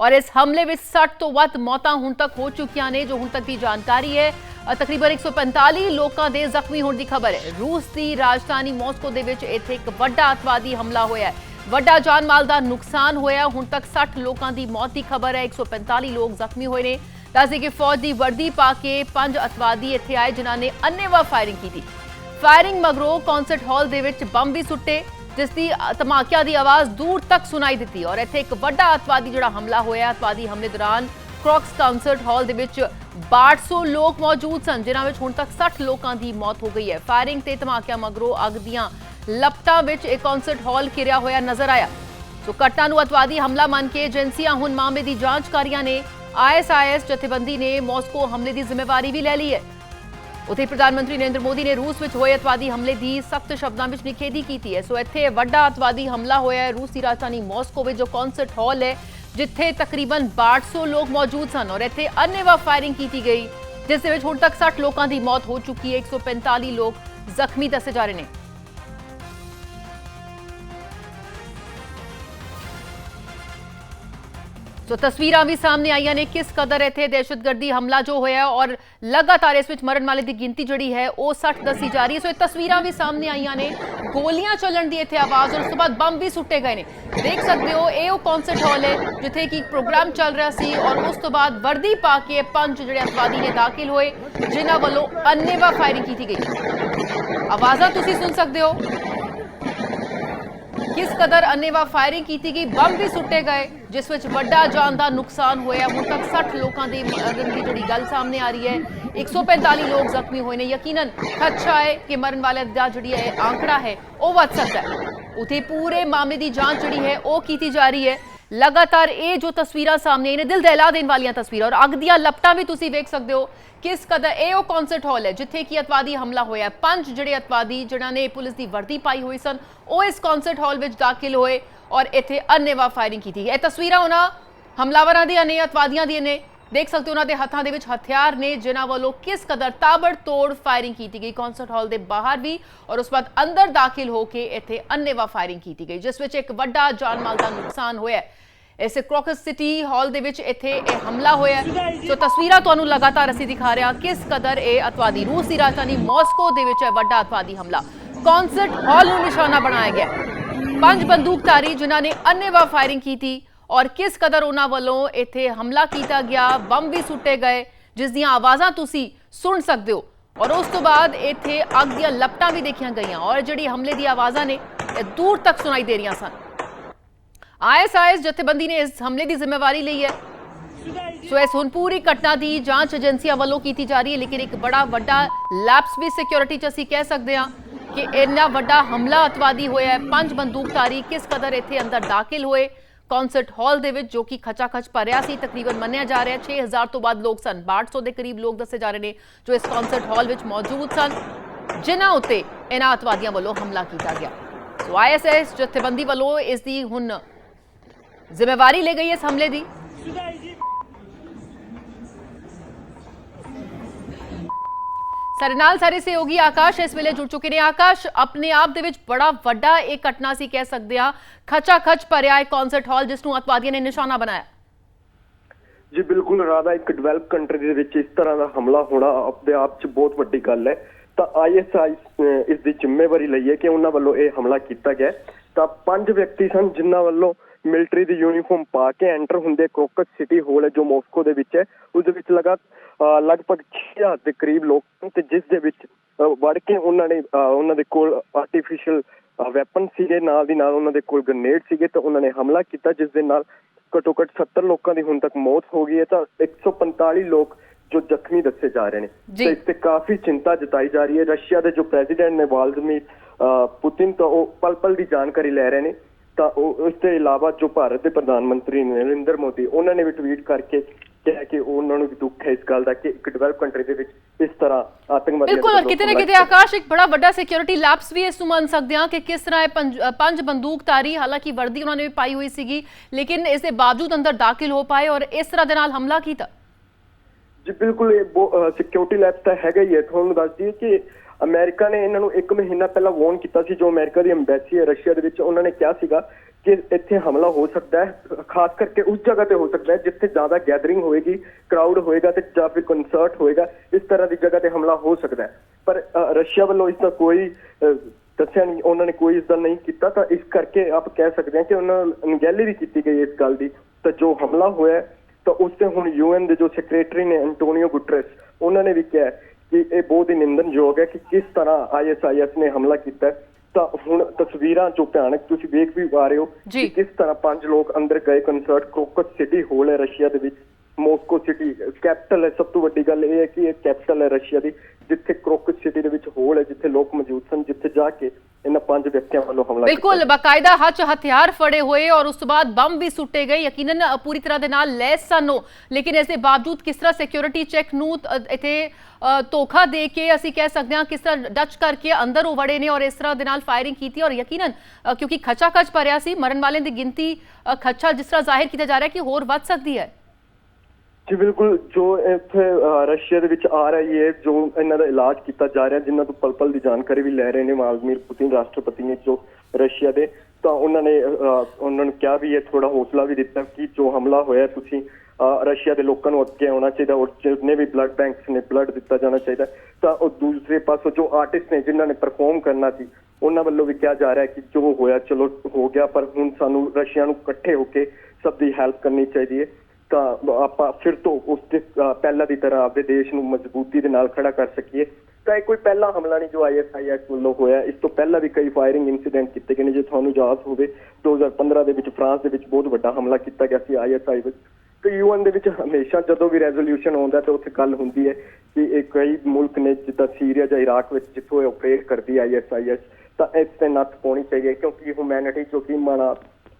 ਔਰ ਇਸ ਹਮਲੇ ਵਿੱਚ 60 ਤੋਂ ਵੱਧ ਮੌਤਾਂ ਹੁਣ ਤੱਕ ਹੋ ਚੁੱਕੀਆਂ ਨੇ ਜੋ ਹੁਣ ਤੱਕ ਦੀ ਜਾਣਕਾਰੀ ਹੈ ਅ, ਤਕਰੀਬਨ 145 ਲੋਕਾਂ ਦੇ ਜ਼ਖਮੀ ਹੋਣ ਦੀ ਖਬਰ ਹੈ ਰੂਸ ਦੀ ਰਾਜਧਾਨੀ ਮਾਸਕੋ ਦੇ ਵਿੱਚ ਇੱਥੇ ਇੱਕ ਵੱਡਾ ਅਤਵਾਦੀ ਹਮਲਾ ਹੋਇਆ ਹੈ ਵੱਡਾ ਜਾਨ ਮਾਲ ਦਾ ਨੁਕਸਾਨ ਹੋਇਆ ਹੁਣ ਤੱਕ 60 ਲੋਕਾਂ ਦੀ ਮੌਤ ਦੀ ਖਬਰ ਹੈ 145 ਲੋਕ ਜ਼ਖਮੀ ਹੋਏ ਨੇ ਦੱਸਦੇ ਕਿ ਫੌਜ ਦੀ ਵਰਦੀ ਪਾ ਕੇ ਪੰਜ ਅਤਵਾਦੀ ਇੱਥੇ ਆਏ ਜਿਨ੍ਹਾਂ ਨੇ ਅੰਨੇਵਾਹ ਫਾਇਰਿੰਗ ਕੀਤੀ ਫਾਇਰਿੰਗ ਮਗਰੋਂ ਕਨਸਰਟ ਹਾਲ ਦੇ ਵਿੱਚ ਬੰਬ ਵੀ ਸੁੱਟੇ ਜਿਸ ਦੀ ਧਮਾਕਿਆਂ ਦੀ ਆਵਾਜ਼ ਦੂਰ ਤੱਕ ਸੁਣਾਈ ਦਿੱਤੀ ਔਰ ਇੱਥੇ ਇੱਕ ਵੱਡਾ ਅਤਵਾਦੀ ਜਿਹੜਾ ਹਮਲਾ ਹੋਇਆ, ਅਤਵਾਦੀ ਹਮਲੇ ਦੌਰਾਨ ਕ੍ਰੌਕਸ ਕਨਸਰਟ ਹਾਲ ਦੇ ਵਿੱਚ 6200 ਲੋਕ ਮੌਜੂਦ ਸਨ, ਜਿਨ੍ਹਾਂ ਵਿੱਚ ਹੁਣ ਤੱਕ 60 ਲੋਕਾਂ ਦੀ ਮੌਤ ਹੋ ਗਈ ਹੈ। ਫਾਇਰਿੰਗ ਤੇ ਧਮਾਕਿਆਂ ਮਗਰੋਂ ਅੱਗ ਦੀਆਂ ਲਪਟਾਂ ਵਿੱਚ ਇਹ ਕਨਸਰਟ ਹਾਲ ਘਿਰਿਆ ਹੋਇਆ ਨਜ਼ਰ ਆਇਆ। ਸੋ ਘਟਨਾ ਨੂੰ ਅਤਵਾਦੀ ਹਮਲਾ ਮੰਨ ਕੇ ਏਜੰਸੀਆਂ ਹੁਣ ਮਾਮਲੇ ਦੀ ਜਾਂਚ ਕਰ ਰਹੀਆਂ ਨੇ। ਆਈਐਸਆਈਐਸ ਜਥੇਬੰਦੀ ਨੇ ਮਾਸਕੋ ਹਮਲੇ ਦੀ ਜ਼ਿੰਮੇਵਾਰੀ ਵੀ ਲੈ ਲਈ ਹੈ। ਉਥੇ ਪ੍ਰਧਾਨ ਮੰਤਰੀ ਨਰਿੰਦਰ ਮੋਦੀ ਨੇ ਰੂਸ ਵਿੱਚ ਹੋਏ ਅਤਵਾਦੀ ਹਮਲੇ ਦੀ ਸਖਤ ਸ਼ਬਦਾਂ ਵਿੱਚ ਨਿਖੇਧੀ ਕੀਤੀ ਹੈ। ਸੋ ਇੱਥੇ ਵੱਡਾ ਅਤਵਾਦੀ ਹਮਲਾ ਹੋਇਆ ਹੈ। ਰੂਸ ਦੀ ਰਾਜਧਾਨੀ ਮਾਸਕੋ ਵਿੱਚ ਜੋ ਕਨਸਰਟ ਹਾਲ ਹੈ, ਜਿੱਥੇ ਤਕਰੀਬਨ 6200 ਲੋਕ ਮੌਜੂਦ ਸਨ ਔਰ ਇੱਥੇ ਅਨੇਵਾ ਫਾਇਰਿੰਗ ਕੀਤੀ ਗਈ, ਜਿਸ ਦੇ ਵਿੱਚ ਹੁਣ ਤੱਕ 60 ਲੋਕਾਂ ਦੀ ਮੌਤ ਹੋ ਚੁੱਕੀ ਹੈ। 145 ਲੋਕ ਜ਼ਖਮੀ ਦੱਸੇ ਜਾ ਰਹੇ ਨੇ। ਸੋ ਤਸਵੀਰਾਂ ਵੀ ਸਾਹਮਣੇ ਆਈਆਂ ਨੇ ਕਿਸ ਕਦਰ ਇੱਥੇ ਦਹਿਸ਼ਤਗਰਦੀ ਹਮਲਾ ਜੋ ਹੋਇਆ ਔਰ ਲਗਾਤਾਰ ਇਸ ਵਿੱਚ ਮਰਨ ਵਾਲੇ ਦੀ ਗਿਣਤੀ ਜਿਹੜੀ ਹੈ ਉਹ 60 ਦੱਸੀ ਜਾ ਰਹੀ ਹੈ ਸੋ ਇਹ ਤਸਵੀਰਾਂ ਵੀ ਸਾਹਮਣੇ ਆਈਆਂ ਨੇ ਗੋਲੀਆਂ ਚੱਲਣ ਦੀ ਇੱਥੇ ਆਵਾਜ਼ ਔਰ ਉਸ ਤੋਂ ਬਾਅਦ ਬੰਬ ਵੀ ਸੁੱਟੇ ਗਏ ਨੇ ਦੇਖ ਸਕਦੇ ਹੋ ਇਹ ਉਹ ਕਨਸਰਟ ਹਾਲ ਹੈ ਜਿੱਥੇ ਕਿ ਇੱਕ ਪ੍ਰੋਗਰਾਮ ਚੱਲ ਰਿਹਾ ਸੀ ਔਰ ਉਸ ਤੋਂ ਬਾਅਦ ਵਰਦੀ ਪਾ ਕੇ ਇਹ ਪੰਜ ਜਿਹੜੇ ਅਤਵਾਦੀ ਨੇ ਦਾਖਲ ਹੋਏ ਜਿਨ੍ਹਾਂ ਵੱਲੋਂ ਅੰਨੇਵਾਹ ਫਾਇਰਿੰਗ ਕੀਤੀ ਗਈ ਆਵਾਜ਼ਾਂ ਤੁਸੀਂ ਸੁਣ ਸਕਦੇ ਹੋ ਕਿਸ ਕਦਰ ਅੰਨੇਵਾਹ ਫਾਇਰਿੰਗ ਕੀਤੀ ਗਈ ਬੰਬ ਵੀ ਸੁੱਟੇ ਗਏ ਜਿਸ ਵਿੱਚ ਵੱਡਾ ਜਾਨ ਦਾ ਨੁਕਸਾਨ ਹੋਇਆ। ਹੁਣ ਤੱਕ 60 ਲੋਕਾਂ ਦੀ ਮਰਨ ਦੀ ਜਿਹੜੀ ਗੱਲ ਸਾਹਮਣੇ ਆ ਰਹੀ ਹੈ। 145 ਲੋਕ ਜ਼ਖਮੀ ਹੋਏ ਨੇ। ਯਕੀਨਨ ਖਦਸ਼ਾ ਹੈ ਕਿ ਮਰਨ ਵਾਲਿਆਂ ਦਾ ਜਿਹੜੀ ਹੈ ਆંકੜਾ ਹੈ, ਉਹ ਵੱਧ ਸਕਦਾ ਹੈ। ਉਥੇ ਪੂਰੇ ਮਾਮਲੇ ਦੀ ਜਾਂਚ ਜਿਹੜੀ ਹੈ, ਉਹ ਕੀਤੀ ਜਾ ਰਹੀ ਹੈ। ਲਗਾਤਾਰ ਇਹ ਜੋ ਤਸਵੀਰਾਂ ਸਾਹਮਣੇ ਆਈ ਨੇ, ਦਿਲ ਦਹਿਲਾ ਦੇਣ ਵਾਲੀਆਂ ਤਸਵੀਰਾਂ ਔਰ ਅੱਗ ਦੀਆਂ ਲਪਟਾਂ ਵੀ ਤੁਸੀਂ ਵੇਖ ਸਕਦੇ ਹੋ ਕਿਸ ਕਦਰ ਇਹ ਉਹ ਕਨਸਰਟ ਹਾਲ ਹੈ, ਜਿੱਥੇ ਕਿ ਅਤਵਾਦੀ ਹਮਲਾ ਹੋਇਆ ਪੰਜ ਜਿਹੜੇ ਅਤਵਾਦੀ ਜਿਨ੍ਹਾਂ ਨੇ ਪੁਲਿਸ ਦੀ ਵਰਦੀ ਪਾਈ ਹੋਈ ਸਨ, ਉਹ ਇਸ ਕਨਸਰਟ ਹਾਲ ਵਿੱਚ ਦਾਖਲ ਹੋਏ ਔਰ ਇੱਥੇ ਅੰਨੇਵਾਹ ਫਾਇਰਿੰਗ ਕੀਤੀ ਗਈ। ਇਹ ਤਸਵੀਰਾਂ ਉਹਨਾਂ ਹਮਲਾਵਰਾਂ ਦੀਆਂ ਨੇ, ਅਤਵਾਦੀਆਂ ਦੀਆਂ ਨੇ। ਦੇਖ ਸਕਦੇ ਹੋ ਉਹਨਾਂ ਦੇ ਹੱਥਾਂ ਦੇ ਵਿੱਚ ਹਥਿਆਰ ਨੇ, ਜਿਨ੍ਹਾਂ ਵੱਲੋਂ ਕਿਸ ਕਦਰ ਤਾਬੜਤੋੜ ਫਾਇਰਿੰਗ ਕੀਤੀ ਗਈ ਕਨਸਰਟ ਹਾਲ ਦੇ ਬਾਹਰ ਵੀ ਔਰ ਉਸ ਬਾਅਦ ਅੰਦਰ ਦਾਖਲ ਹੋ ਕੇ ਇੱਥੇ ਅੰਨੇਵਾਹ ਫਾਇਰਿੰਗ ਕੀਤੀ ਗਈ, ਜਿਸ ਵਿੱਚ ਇੱਕ ਵੱਡਾ ਜਾਨ ਮਾਲ ਦਾ ਨੁਕਸਾਨ ਹੋਇਆ ਹੈ। ਕ੍ਰੋਕਸ ਸਿਟੀ ਹਾਲ ਦੇ ਵਿੱਚ ਇੱਥੇ ਇਹ ਹਮਲਾ ਹੋਇਆ ਹੈ। ਸੋ ਤਸਵੀਰਾਂ ਤੁਹਾਨੂੰ ਲਗਾਤਾਰ ਅਸੀਂ ਦਿਖਾ ਰਹੇ ਹਾਂ ਕਿਸ ਕਦਰ ਇਹ ਅਤਵਾਦੀ ਰੂਸ ਦੀ ਰਾਜਧਾਨੀ ਮਾਸਕੋ ਦੇ ਵਿੱਚ ਹੈ ਵੱਡਾ ਅਤਵਾਦੀ ਹਮਲਾ ਕਨਸਰਟ ਹਾਲ ਨੂੰ ਨਿਸ਼ਾਨਾ ਬਣਾਇਆ ਗਿਆ ਪੰਜ ਬੰਦੂਕਧਾਰੀ ਜਿਨ੍ਹਾਂ ਨੇ ਅੰਨੇਵਾਹ ਫਾਇਰਿੰਗ ਕੀਤੀ ਔਰ ਕਿਸ ਕਦਰ ਉਹਨਾਂ ਵੱਲੋਂ ਇੱਥੇ ਹਮਲਾ ਕੀਤਾ ਗਿਆ, ਬੰਬ ਵੀ ਸੁੱਟੇ ਗਏ, ਜਿਸ ਦੀਆਂ ਆਵਾਜ਼ਾਂ ਤੁਸੀਂ ਸੁਣ ਸਕਦੇ ਹੋ। ਔਰ ਉਸ ਤੋਂ ਬਾਅਦ ਇੱਥੇ ਅੱਗ ਦੀਆਂ ਲਪਟਾਂ ਵੀ ਦੇਖੀਆਂ ਗਈਆਂ ਔਰ ਜਿਹੜੀ ਹਮਲੇ ਦੀ ਆਵਾਜ਼ਾਂ ਨੇ, ਇਹ ਦੂਰ ਤੱਕ ਸੁਣਾਈ ਦੇ ਰਹੀਆਂ ਸਨ। ਆਈਐਸਆਈਐਸ ਜਥੇਬੰਦੀ ਨੇ ਇਸ ਹਮਲੇ ਦੀ ਜ਼ਿੰਮੇਵਾਰੀ ਲਈ ਹੈ। ਸੋ ਇਸ ਹੁਣ ਪੂਰੀ ਘਟਨਾ ਦੀ ਜਾਂਚ ਏਜੰਸੀਆਂ ਵੱਲੋਂ ਕੀਤੀ ਜਾ ਰਹੀ ਹੈ, ਲੇਕਿਨ ਇੱਕ ਬੜਾ ਵੱਡਾ ਲੈਪਸ ਵੀ ਸਿਕਿਉਰਿਟੀ 'ਚ ਅਸੀਂ ਕਹਿ ਸਕਦੇ ਹਾਂ ਕਿ ਇੰਨਾ ਵੱਡਾ ਹਮਲਾ ਅਤਵਾਦੀ ਹੋਇਆ ਹੈ। ਪੰਜ ਬੰਦੂਕਧਾਰੀ ਕਿਸ ਕਦਰ ਇੱਥੇ ਅੰਦਰ ਦਾਖਲ ਹੋਏ ਕਨਸਰਟ ਹਾਲ ਦੇ ਵਿੱਚ ਜੋ ਕਿ ਖਚਾਖਚ ਭਰਿਆ ਸੀ, ਤਕਰੀਬਨ ਮੰਨਿਆ ਜਾ ਰਿਹਾ 6000 ਤੋਂ ਵੱਧ ਲੋਕ ਸਨ। 1200 ਦੇ ਕਰੀਬ ਲੋਕ ਦੱਸੇ ਜਾ ਰਹੇ ਨੇ ਜੋ ਇਸ ਕਨਸਰਟ ਹਾਲ ਵਿੱਚ ਮੌਜੂਦ ਸਨ, ਜਿਨ੍ਹਾਂ ਉੱਤੇ ਇਹਨਾਂ ਅਤਵਾਦੀਆਂ ਵੱਲੋਂ ਹਮਲਾ ਕੀਤਾ ਗਿਆ। ਸੋ ਆਈਐਸਐਸ ਜਥੇਬੰਦੀ ਵੱਲੋਂ ਇਸ ਦੀ ਹੁਣ ਜ਼ਿੰਮੇਵਾਰੀ ਲਈ ਗਈ ਇਸ ਹਮਲੇ ਦੀ। ਸਾਡੇ ਨਾਲ ਸਾਰੇ ਸਹਿਯੋਗੀ ਆਕਾਸ਼ ਇਸ ਵੇਲੇ ਜੁੜ ਚੁੱਕੇ ਨੇ। ਆਕਾਸ਼, ਆਪਣੇ ਆਪ ਦੇ ਵਿੱਚ ਬੜਾ ਵੱਡਾ ਇਹ ਘਟਨਾ ਸੀ ਕਹਿ ਸਕਦੇ ਆ ਖਚਾ ਖਚ ਭਰਿਆ ਇੱਕ ਕਨਸਰਟ ਹਾਲ ਜਿਸ ਨੂੰ ਅਤਵਾਦੀਆਂ ਨੇ ਨਿਸ਼ਾਨਾ ਬਣਾਇਆ। ਜੀ, ਬਿਲਕੁਲ ਰਾਦਾ ਇੱਕ ਡਿਵੈਲਪ ਕੰਟਰੀ ਦੇ ਵਿੱਚ ਇਸ ਤਰ੍ਹਾਂ ਦਾ ਹਮਲਾ ਹੋਣਾ ਆਪਣੇ ਆਪ 'ਚ ਬਹੁਤ ਵੱਡੀ ਗੱਲ ਹੈ। ਤਾਂ ਆਈਐਸਆਈ ਇਸ ਦੀ ਜ਼ਿੰਮੇਵਾਰੀ ਲਈ ਹੈ ਕਿ ਉਹਨਾਂ ਵੱਲੋਂ ਇਹ ਹਮਲਾ ਕੀਤਾ ਗਿਆ ਤਾਂ ਪੰਜ ਵਿਅਕਤੀ ਸਨ ਜਿਨ੍ਹਾਂ ਵੱਲੋਂ ਮਿਲਟਰੀ ਦੀ ਯੂਨੀਫਾਰਮ ਪਾ ਕੇ ਐਂਟਰ ਹੁੰਦੇ ਕੋਕਸ ਸਿਟੀ ਹਾਲ ਹੈ ਜੋ ਮਾਸਕੋ ਦੇ ਵਿੱਚ ਹੈ। ਉਸ ਦੇ ਵਿੱਚ ਲਗਾ ਲਗਭਗ 6000 ਦੇ ਕਰੀਬ ਲੋਕ ਤੇ ਜਿਸ ਦੇ ਵਿੱਚ ਵੜ ਕੇ ਉਹਨਾਂ ਨੇ ਉਹਨਾਂ ਦੇ ਕੋਲ ਆਰਟੀਫੀਸ਼ੀਅਲ ਵੈਪਨ ਸੀਗੇ ਨਾਲ ਦੀ ਨਾਲ ਉਹਨਾਂ ਦੇ ਕੋਲ ਗ੍ਰਨੇਡ ਸੀਗੇ ਤਾਂ ਉਹਨਾਂ ਨੇ ਹਮਲਾ ਕੀਤਾ ਜਿਸ ਦੇ ਨਾਲ ਘੱਟੋ ਘੱਟ 70 ਲੋਕਾਂ ਦੀ ਹੁਣ ਤੱਕ ਮੌਤ ਹੋ ਗਈ ਹੈ ਤਾਂ 145 ਲੋਕ ਜੋ ਜ਼ਖਮੀ ਦੱਸੇ ਜਾ ਰਹੇ ਨੇ। ਤੇ ਇਸ ਤੇ ਕਾਫੀ ਚਿੰਤਾ ਜਤਾਈ ਜਾ ਰਹੀ ਹੈ। ਰਸ਼ੀਆ ਦੇ ਜੋ ਪ੍ਰੈਜ਼ੀਡੈਂਟ ਨੇ ਵਾਲਦਮੀਰ ਪੁਤਿਨ ਤੋਂ ਉਹ ਪਲ ਪਲ ਦੀ ਜਾਣਕਾਰੀ ਲੈ ਰਹੇ ਨੇ। ਤਾਂ ਉਹ ਇਸ ਤੋਂ ਇਲਾਵਾ ਜੋ ਭਾਰਤ ਦੇ ਪ੍ਰਧਾਨ ਮੰਤਰੀ ਨਰਿੰਦਰ ਮੋਦੀ ਉਹਨਾਂ ਨੇ ਵੀ ਟਵੀਟ ਕਰਕੇ ਕਿਹਾ ਕਿ ਉਹਨਾਂ ਨੂੰ ਵੀ ਦੁੱਖ ਹੈ ਇਸ ਗੱਲ ਦਾ ਕਿ ਇੱਕ ਡਿਵੈਲਪ ਕੰਟਰੀ ਦੇ ਵਿੱਚ ਇਸ ਤਰ੍ਹਾਂ ਆਤੰਕਵਾਦੀ ਬਿਲਕੁਲ ਔਰ ਕਿਤੇ ਨਾ ਕਿਤੇ ਆਕਾਸ਼ ਇੱਕ ਬੜਾ ਵੱਡਾ ਸਿਕਿਉਰਿਟੀ ਲੈਪਸ ਵੀ ਇਸ ਨੂੰ ਮੰਨ ਸਕਦੇ ਹਾਂ ਕਿ ਕਿਸ ਤਰ੍ਹਾਂ ਇਹ ਪੰਜ- ਬੰਦੂਕਧਾਰੀ ਹਾਲਾਂਕਿ ਵਰਦੀ ਉਹਨਾਂ ਨੇ ਵੀ ਪਾਈ ਹੋਈ ਸੀਗੀ ਲੇਕਿਨ ਇਸ ਦੇ ਬਾਵਜੂਦ ਅੰਦਰ ਦਾਖਲ ਹੋ ਪਾਏ ਔਰ ਇਸ ਤਰ੍ਹਾਂ ਦੇ ਨਾਲ ਹਮਲਾ ਕੀਤਾ। ਜੀ ਬਿਲਕੁਲ ਇਹ ਸਿਕਿਉਰਿਟੀ ਲੈਬ ਤਾਂ ਹੈਗਾ ਹੀ ਹੈ। ਤੁਹਾਨੂੰ ਦੱਸ ਦਈਏ ਕਿ ਅਮਰੀਕਾ ਨੇ ਇਹਨਾਂ ਨੂੰ ਇੱਕ ਮਹੀਨਾ ਪਹਿਲਾਂ ਵਾਰਨ ਕੀਤਾ ਸੀ ਜੋ ਅਮਰੀਕਾ ਦੀ ਐਮਬੈਸੀ ਹੈ ਰਸ਼ੀਆ ਦੇ ਵਿੱਚ ਉਹਨਾਂ ਨੇ ਕਿਹਾ ਸੀਗਾ ਕਿ ਇੱਥੇ ਹਮਲਾ ਹੋ ਸਕਦਾ ਹੈ ਖਾਸ ਕਰਕੇ ਉਸ ਜਗ੍ਹਾ ਤੇ ਹੋ ਸਕਦਾ ਹੈ ਜਿੱਥੇ ਜ਼ਿਆਦਾ ਗੈਦਰਿੰਗ ਹੋਏਗੀ ਕਰਾਊਡ ਹੋਏਗਾ ਤੇ ਜਾਂ ਫਿਰ ਕਨਸਰਟ ਹੋਏਗਾ ਇਸ ਤਰ੍ਹਾਂ ਦੀ ਜਗ੍ਹਾ ਤੇ ਹਮਲਾ ਹੋ ਸਕਦਾ ਹੈ। ਪਰ ਰਸ਼ੀਆ ਵੱਲੋਂ ਇਸ ਦਾ ਕੋਈ ਅ, ਦੱਸਿਆ ਨਹੀਂ ਉਹਨਾਂ ਨੇ ਕੋਈ ਇਸ ਦਾ ਨਹੀਂ ਕੀਤਾ ਤਾਂ ਇਸ ਕਰਕੇ ਆਪ ਕਹਿ ਸਕਦੇ ਹਾਂ ਕਿ ਉਹਨਾਂ ਅਣਗਹਿਲੀ ਵੀ ਕੀਤੀ ਗਈ ਇਸ ਗੱਲ ਦੀ। ਤਾਂ ਜੋ ਹਮਲਾ ਹੋਇਆ ਤਾਂ ਉਸ ਤੇ ਹੁਣ ਯੂਐਨ ਦੇ ਜੋ ਸੈਕਟਰੀ ਨੇ ਐਂਟੋਨੀਓ ਗੁਟਰੇਸ ਉਹਨਾਂ ਨੇ ਵੀ ਕਿਹਾ ਕਿ ਇਹ ਬਹੁਤ ਹੀ ਨਿੰਦਨਯੋਗ ਹੈ ਕਿ ਕਿਸ ਤਰ੍ਹਾਂ ਆਈਐਸਆਈਐਸ ਨੇ ਹਮਲਾ ਕੀਤਾ। ਤਾਂ ਹੁਣ ਤਸਵੀਰਾਂ ਜੋ ਭਿਆਨਕ ਤੁਸੀਂ ਵੇਖ ਵੀ ਪਾ ਰਹੇ ਹੋ। ਕਿ ਕਿਸ ਤਰ੍ਹਾਂ ਪੰਜ ਲੋਕ ਅੰਦਰ ਗਏ ਕਨਸਰਟ ਕ੍ਰੋਕਸ ਸਿਟੀ ਹੋਲ ਹੈ ਰਸ਼ੀਆ ਦੇ ਵਿੱਚ ਮੋਸਕੋ ਸਿਟੀ ਕੈਪੀਟਲ ਹੈ ਸਭ ਤੋਂ ਵੱਡੀ ਗੱਲ ਇਹ ਹੈ ਕਿ ਇਹ ਕੈਪੀਟਲ ਹੈ ਰਸ਼ੀਆ ਦੀ ਜਿੱਥੇ ਕ੍ਰੋਕਸ ਸਿਟੀ ਦੇ ਵਿੱਚ ਹੋਲ ਹੈ ਜਿੱਥੇ ਲੋਕ ਮੌਜੂਦ ਸਨ ਜਿੱਥੇ ਜਾ ਕੇ ਪੰਜ ਵਿਅਕਤੀਆਂ ਵੱਲੋਂ ਹਮਲਾ ਬਿਲਕੁਲ ਬਕਾਇਦਾ ਹੱਥ ਹਥਿਆਰ ਫੜੇ ਹੋਏ ਔਰ ਉਸ ਤੋਂ ਬਾਅਦ ਬੰਬ ਵੀ ਸੁੱਟੇ ਗਏ। ਯਕੀਨਨ ਪੂਰੀ ਤਰ੍ਹਾਂ ਦੇ ਨਾਲ ਲੈਸ ਸਨ ਉਹ। ਲੇਕਿਨ ਇਸ ਦੇ ਬਾਵਜੂਦ ਕਿਸ ਤਰ੍ਹਾਂ ਸਿਕਿਉਰਿਟੀ ਚੈੱਕ ਨੂੰ ਇੱਥੇ ਧੋਖਾ ਦੇ ਕੇ ਅਸੀਂ ਕਹਿ ਸਕਦੇ ਹਾਂ ਕਿਸ ਤਰ੍ਹਾਂ ਡਚ ਕਰਕੇ ਅੰਦਰ ਉਹ ਵੜੇ ਨੇ ਔਰ ਇਸ ਤਰ੍ਹਾਂ ਦੇ ਨਾਲ ਫਾਇਰਿੰਗ ਕੀਤੀ ਔਰ ਯਕੀਨਨ ਕਿਉਂਕਿ ਖਚਾ ਖਚ ਭਰਿਆ ਸੀ ਮਰਨ ਵਾਲਿਆਂ ਦੀ ਗਿਣਤੀ ਖਚਾ ਜਿਸ ਤਰ੍ਹਾਂ ਜ਼ਾਹਿਰ ਕੀਤਾ ਜਾ ਰਿਹਾ ਕਿ ਹੋਰ ਵੱਧ ਸਕਦੀ ਹੈ। ਜੀ, ਬਿਲਕੁਲ, ਜੋ ਇੱਥੇ ਰਸ਼ੀਆ ਦੇ ਵਿੱਚ ਆ ਰਹੀ ਹੈ, ਜੋ ਇਹਨਾਂ ਦਾ ਇਲਾਜ ਕੀਤਾ ਜਾ ਰਿਹਾ, ਜਿਨ੍ਹਾਂ ਤੋਂ ਪਲ ਪਲ ਦੀ ਜਾਣਕਾਰੀ ਵੀ ਲੈ ਰਹੇ ਨੇ ਵਲਾਦੀਮੀਰ ਪੁਤਿਨ, ਰਾਸ਼ਟਰਪਤੀ ਨੇ ਜੋ ਰਸ਼ੀਆ ਦੇ, ਤਾਂ ਉਹਨਾਂ ਨੇ ਉਹਨਾਂ ਨੂੰ ਕਿਹਾ ਵੀ ਹੈ ਥੋੜਾ ਹੌਸਲਾ ਵੀ ਦਿੱਤਾ ਕਿ ਜੋ ਹਮਲਾ ਹੋਇਆ, ਤੁਸੀਂ ਰਸ਼ੀਆ ਦੇ ਲੋਕਾਂ ਨੂੰ ਅੱਗੇ ਆਉਣਾ ਚਾਹੀਦਾ, ਔਰ ਜਿੰਨੇ ਵੀ ਬਲੱਡ ਬੈਂਕਸ ਨੇ ਬਲੱਡ ਦਿੱਤਾ ਜਾਣਾ ਚਾਹੀਦਾ, ਤਾਂ ਉਹ ਦੂਸਰੇ ਪਾਸੋਂ ਜੋ ਆਰਟਿਸਟ ਨੇ, ਜਿਨ੍ਹਾਂ ਨੇ ਪਰਫਾਰਮ ਕਰਨਾ ਸੀ, ਉਹਨਾਂ ਵੱਲੋਂ ਵੀ ਕਿਹਾ ਜਾ ਰਿਹਾ ਕਿ ਜੋ ਹੋਇਆ, ਚਲੋ ਹੋ ਗਿਆ, ਪਰ ਹੁਣ ਸਾਨੂੰ ਰਸ਼ੀਆ ਨੂੰ ਇਕੱਠੇ ਹੋ ਕੇ ਸਭ ਦੀ ਹੈਲਪ ਕਰਨੀ ਚਾਹੀਦੀ ਹੈ। ਤਾਂ ਆਪਾਂ ਫਿਰ ਤੋਂ ਉਸ ਤੇ ਪਹਿਲਾਂ ਦੀ ਤਰ੍ਹਾਂ ਆਪਣੇ ਦੇਸ਼ ਨੂੰ ਮਜ਼ਬੂਤੀ ਦੇ ਨਾਲ ਖੜਾ ਕਰ ਸਕੀਏ। ਤਾਂ ਇਹ ਕੋਈ ਪਹਿਲਾ ਹਮਲਾ ਨਹੀਂ ਜੋ ਆਈਐਸਆਈਐਸ ਵੱਲੋਂ ਹੋਇਆ। ਇਸ ਤੋਂ ਪਹਿਲਾਂ ਵੀ ਕਈ ਫਾਇਰਿੰਗ ਇਨਸੀਡੈਂਟ ਕੀਤੇ ਗਏ ਨੇ। ਜੇ ਤੁਹਾਨੂੰ ਯਾਦ ਹੋਵੇ 2015 ਦੇ ਵਿੱਚ ਫਰਾਂਸ ਦੇ ਵਿੱਚ ਬਹੁਤ ਵੱਡਾ ਹਮਲਾ ਕੀਤਾ ਗਿਆ ਸੀ ਆਈਐਸਆਈ ਵਿੱਚ। ਤੇ ਯੂਐਨ ਦੇ ਵਿੱਚ ਹਮੇਸ਼ਾ ਜਦੋਂ ਵੀ ਰੈਜ਼ੋਲੂਸ਼ਨ ਆਉਂਦਾ ਤੇ ਉੱਥੇ ਗੱਲ ਹੁੰਦੀ ਹੈ ਕਿ ਇਹ ਕਈ ਮੁਲਕ ਨੇ, ਜਿੱਦਾਂ ਸੀਰੀਆ ਜਾਂ ਇਰਾਕ ਵਿੱਚ, ਜਿੱਥੋਂ ਇਹ ਆਪਰੇਟ ਕਰਦੀ ਆਈਐਸਆਈਐਸ ਤਾਂ ਇਸ ਤੇ ਨੱਥ ਪਾਉਣੀ ਚਾਹੀਦੀ ਹੈ। ਕਿਉਂਕਿ ਹਿਊਮੈਨਿਟੀ ਜੋ ਕਿ ਮਾਣਾ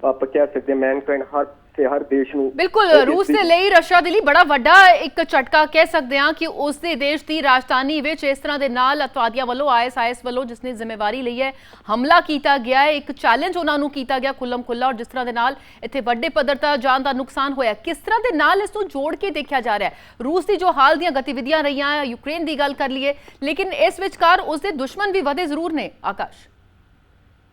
ਆਪਾਂ ਕਹਿ ਸਕਦੇ ਹਾਂ ਮੈਨਕਾਈਂਡ ਹਰ ਤੇ ਹਰ ਦੇਸ਼ ਨੂੰ ਬਿਲਕੁਲ ਰੂਸ ਦੀ- ਲਈ ਰਸ਼ੀਆ ਦੇ ਲਈ ਬੜਾ ਵੱਡਾ ਇੱਕ ਝਟਕਾ ਕਹਿ ਸਕਦੇ ਹਾਂ ਕਿ ਉਸ ਦੇ ਦੇਸ਼ ਦੀ ਰਾਜਧਾਨੀ ਵਿੱਚ ਇਸ ਤਰ੍ਹਾਂ ਦੇ ਨਾਲ ਅਤਵਾਦੀਆਂ ਵੱਲੋਂ ਆਈਐਸਆਈਐਸ ਵੱਲੋਂ ਜਿਸ ਨੇ ਜ਼ਿੰਮੇਵਾਰੀ ਲਈ ਹੈ ਹਮਲਾ ਕੀਤਾ ਗਿਆ ਹੈ ਇੱਕ ਚੈਲੰਜ ਉਹਨਾਂ ਨੂੰ ਕੀਤਾ ਗਿਆ ਖੁੱਲਮ ਖੁੱਲਾ ਔਰ ਜਿਸ ਤਰ੍ਹਾਂ ਦੇ ਨਾਲ ਇੱਥੇ ਵੱਡੇ ਪੱਧਰ ਤੇ ਜਾਨ ਦਾ ਨੁਕਸਾਨ ਹੋਇਆ। ਕਿਸ ਤਰ੍ਹਾਂ ਦੇ ਨਾਲ ਇਸ ਨੂੰ ਜੋੜ ਕੇ ਦੇਖਿਆ ਜਾ ਰਿਹਾ ਹੈ? ਰੂਸ ਦੀ ਜੋ ਹਾਲ ਦੀਆਂ ਗਤੀਵਿਧੀਆਂ ਰਹੀਆਂ ਯੂਕਰੇਨ ਦੀ ਗੱਲ ਕਰ ਲਈਏ ਲੇਕਿਨ ਇਸ ਵਿਚਕਾਰ ਉਸ ਦੇ ਦੁਸ਼ਮਣ ਵੀ ਵਧੇ ਜ਼ਰੂਰ ਨੇ ਆਕਾਸ਼।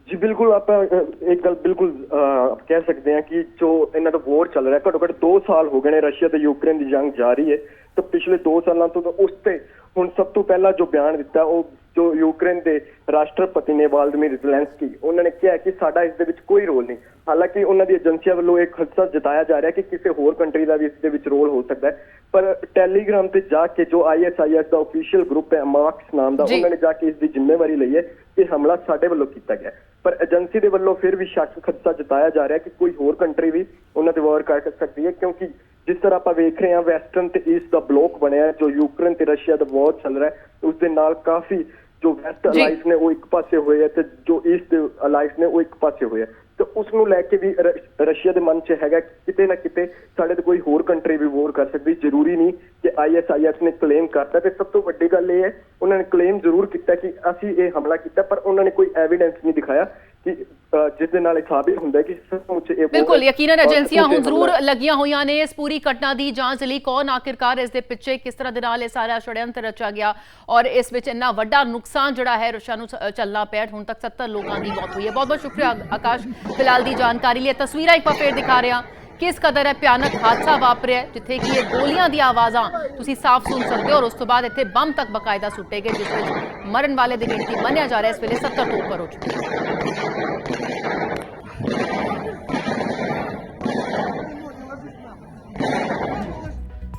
ਜੀ ਬਿਲਕੁਲ ਆਪਾਂ ਅਹ, ਇੱਕ ਗੱਲ ਬਿਲਕੁਲ ਅਹ, ਕਹਿ ਸਕਦੇ ਹਾਂ ਕਿ ਜੋ ਇਹਨਾਂ ਦਾ ਵੋਰ ਚੱਲ ਰਿਹਾ ਘੱਟੋ ਘੱਟ 2 ਸਾਲ ਹੋ ਗਏ ਨੇ ਰਸ਼ੀਆ ਤੇ ਯੂਕਰੇਨ ਦੀ ਜੰਗ ਜਾਰੀ ਹੈ ਤਾਂ ਪਿਛਲੇ 2 ਸਾਲਾਂ ਤੋਂ ਤਾਂ ਉਸ ਤੇ ਹੁਣ ਸਭ ਤੋਂ ਪਹਿਲਾਂ ਜੋ ਬਿਆਨ ਦਿੱਤਾ ਉਹ ਜੋ ਯੂਕਰੇਨ ਦੇ ਰਾਸ਼ਟਰਪਤੀ ਨੇ ਵਾਲਦਮੀਰ ਜ਼ੈਲੈਂਸਕੀ ਉਹਨਾਂ ਨੇ ਕਿਹਾ ਕਿ ਸਾਡਾ ਇਸ ਦੇ ਵਿੱਚ ਕੋਈ ਰੋਲ ਨਹੀਂ ਹਾਲਾਂਕਿ ਉਹਨਾਂ ਦੀ ਏਜੰਸੀਆਂ ਵੱਲੋਂ ਇੱਕ ਖਦਸ਼ਾ ਜਤਾਇਆ ਜਾ ਰਿਹਾ ਕਿ ਕਿਸੇ ਹੋਰ ਕੰਟਰੀ ਦਾ ਵੀ ਇਸ ਦੇ ਵਿੱਚ ਰੋਲ ਹੋ ਸਕਦਾ ਹੈ ਪਰ ਟੈਲੀਗ੍ਰਾਮ ਤੇ ਜਾ ਕੇ ਜੋ ਆਈਐਸਆਈਐਸ ਦਾ ਅਫੀਸ਼ੀਅਲ ਗਰੁੱਪ ਹੈ ਮਾਰਕਸ ਨਾਮ ਦਾ ਜੀ। ਉਹਨਾਂ ਨੇ ਜਾ ਕੇ ਇਸ ਦੀ ਜ਼ਿੰਮੇਵਾਰੀ ਲਈ ਹੈ ਕਿ ਹਮਲਾ ਸਾਡੇ ਵੱਲੋਂ ਕੀਤਾ ਗਿਆ ਹੈ। ਪਰ ਏਜੰਸੀ ਦੇ ਵੱਲੋਂ ਫਿਰ ਵੀ ਸ਼ੱਕ ਖਦਸ਼ਾ ਜਤਾਇਆ ਜਾ ਰਿਹਾ ਕਿ ਕੋਈ ਹੋਰ ਕੰਟਰੀ ਵੀ ਉਹਨਾਂ ਤੇ ਵਾਰ ਕਰ ਸਕਦੀ ਹੈ ਕਿਉਂਕਿ ਜਿਸ ਤਰ੍ਹਾਂ ਆਪਾਂ ਵੇਖ ਰਹੇ ਹਾਂ ਵੈਸਟਰਨ ਤੇ ਈਸਟ ਦਾ ਬਲੋਕ ਬਣਿਆ ਜੋ ਯੂਕਰੇਨ ਤੇ ਰਸ਼ੀਆ ਦਾ ਵਾਰ ਚੱਲ ਰਿਹਾ ਹੈ ਉਸ ਦੇ ਨਾਲ ਕਾਫੀ ਜੋ ਵੈਸਟ। ਅਲਾਈਸ ਨੇ ਉਹ ਇੱਕ ਪਾਸੇ ਹੋਏ ਹੈ ਤੇ ਜੋ ਈਸਟ ਦੇ ਅਲਾਈਸ ਨੇ ਉਹ ਇੱਕ ਪਾਸੇ ਹੋਏ ਹੈ ਤੇ ਉਸ ਨੂੰ ਲੈ ਕੇ ਵੀ ਰਸ਼ੀਆ ਦੇ ਮਨ 'ਚ ਹੈਗਾ ਕਿਤੇ ਨਾ ਕਿਤੇ ਸਾਡੇ ਤੇ ਕੋਈ ਹੋਰ ਕੰਟਰੀ ਵੀ ਵਾਰ ਕਰ ਸਕਦੀ ਜ਼ਰੂਰੀ ਨਹੀਂ ਕਿ ਆਈਐਸਆਈਐਸ ਨੇ ਕਲੇਮ ਕਰਤਾ। ਤੇ ਸਭ ਤੋਂ ਵੱਡੀ ਗੱਲ ਇਹ ਹੈ ਉਹਨਾਂ ਨੇ ਕਲੇਮ ਜ਼ਰੂਰ ਕੀਤਾ ਕਿ ਅਸੀਂ ਇਹ ਹਮਲਾ ਕੀਤਾ ਪਰ ਉਹਨਾਂ ਨੇ ਕੋਈ ਐਵੀਡੈਂਸ ਨਹੀਂ ਦਿਖਾਇਆ ਕਿ ਜਿਸ ਦੇ ਨਾਲ ਇਹ ਸਾਬਿਤ ਹੁੰਦਾ ਕਿ ਸੱਚਮੁੱਚ ਇਹ ਬਿਲਕੁਲ ਯਕੀਨਨ ਏਜੰਸੀਆਂ ਹੁਣ ਜ਼ਰੂਰ। ਲੱਗੀਆਂ ਹੋਈਆਂ ਨੇ। ਇਸ ਪੂਰੀ ਘਟਨਾ ਦੀ ਜਾਂਚ ਲਈ ਕੌਣ ਆਖਿਰਕਾਰ ਇਸ ਦੇ ਪਿੱਛੇ ਕਿਸ ਤਰ੍ਹਾਂ ਦੇ ਨਾਲ ਇਹ ਸਾਰਾ ષੜਯੰਤਰ ਰਚਿਆ ਗਿਆ ਔਰ ਇਸ ਵਿੱਚ ਇੰਨਾ ਵੱਡਾ ਨੁਕਸਾਨ ਜਿਹੜਾ ਹੈ ਰਸ਼ੀਆ ਨੂੰ ਚੱਲਣਾ ਪਿਆ ਹੁਣ ਤੱਕ 70 ਲੋਕਾਂ ਦੀ ਮੌਤ ਹੋਈ ਹੈ। ਬਹੁਤ ਬਹੁਤ ਸ਼ੁਕਰੀਆ ਆਕਾਸ਼ ਫਿਲਹਾਲ ਦੀ ਜਾਣਕਾਰੀ ਲਈ। ਤਸਵੀਰਾਂ ਇੱਕ ਵਾਰ ਫੇਰ ਦਿਖਾ ਰਹੇ। ਕਿਸ ਕਦਰ ਹੈ? ਭਿਆਨਕ ਹਾਦਸਾ ਵਾਪਰਿਆ ਜਿੱਥੇ ਕਿ ਇਹ ਗੋਲੀਆਂ ਦੀਆਂ ਆਵਾਜ਼ਾਂ ਤੁਸੀਂ ਸਾਫ਼ ਸੁਣ ਸਕਦੇ ਹੋ ਔਰ ਉਸ ਤੋਂ ਬਾਅਦ ਇੱਥੇ ਬੰਬ ਤੱਕ ਬਕਾਇਦਾ ਸੁੱਟੇ ਗਏ, ਜਿਸ ਵਿੱਚ ਮਰਨ ਵਾਲੇ ਦੀ ਗਿਣਤੀ ਮੰਨਿਆ ਜਾ ਰਿਹਾ ਹੈ। ਇਸ ਵੇਲੇ 70 ਤੋਂ ਉੱਪਰ ਹੋ ਚੁੱਕੀ ਹੈ।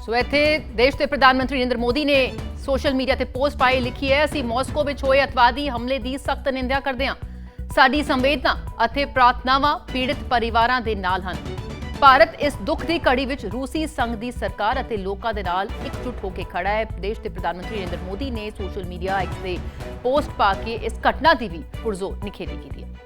ਸੋ ਇੱਥੇ ਦੇਸ਼ ਦੇ ਪ੍ਰਧਾਨ ਮੰਤਰੀ ਨਰਿੰਦਰ ਮੋਦੀ ਨੇ ਸੋਸ਼ਲ ਮੀਡੀਆ ਤੇ ਪੋਸਟ ਪਾਈ ਲਿਖੀ ਹੈ, ਅਸੀਂ ਮਾਸਕੋ ਵਿੱਚ ਹੋਏ ਅਤਵਾਦੀ ਹਮਲੇ ਦੀ ਸਖਤ ਨਿੰਦਿਆ ਕਰਦੇ ਹਾਂ। ਸਾਡੀ ਸੰਵੇਦਨਾ ਅਤੇ ਪ੍ਰਾਰਥਨਾਵਾਂ ਪੀੜਤ ਪਰਿਵਾਰਾਂ ਦੇ ਨਾਲ ਹਨ। ਭਾਰਤ ਇਸ ਦੁੱਖ ਦੀ ਘੜੀ ਵਿੱਚ ਰੂਸੀ ਸੰਘ ਦੀ ਸਰਕਾਰ ਅਤੇ ਲੋਕਾਂ ਦੇ ਨਾਲ ਇਕਜੁੱਟ ਹੋ ਕੇ ਖੜਾ ਹੈ। ਦੇਸ਼ ਦੇ ਪ੍ਰਧਾਨ ਮੰਤਰੀ ਨਰਿੰਦਰ ਮੋਦੀ ਨੇ ਸੋਸ਼ਲ ਮੀਡੀਆ ਐਕਸ ਤੇ ਪੋਸਟ ਪਾ ਕੇ ਇਸ ਘਟਨਾ ਦੀ ਵੀ ਪੁਰਜ਼ੋਰ ਨਿਖੇਧੀ ਕੀਤੀ ਹੈ।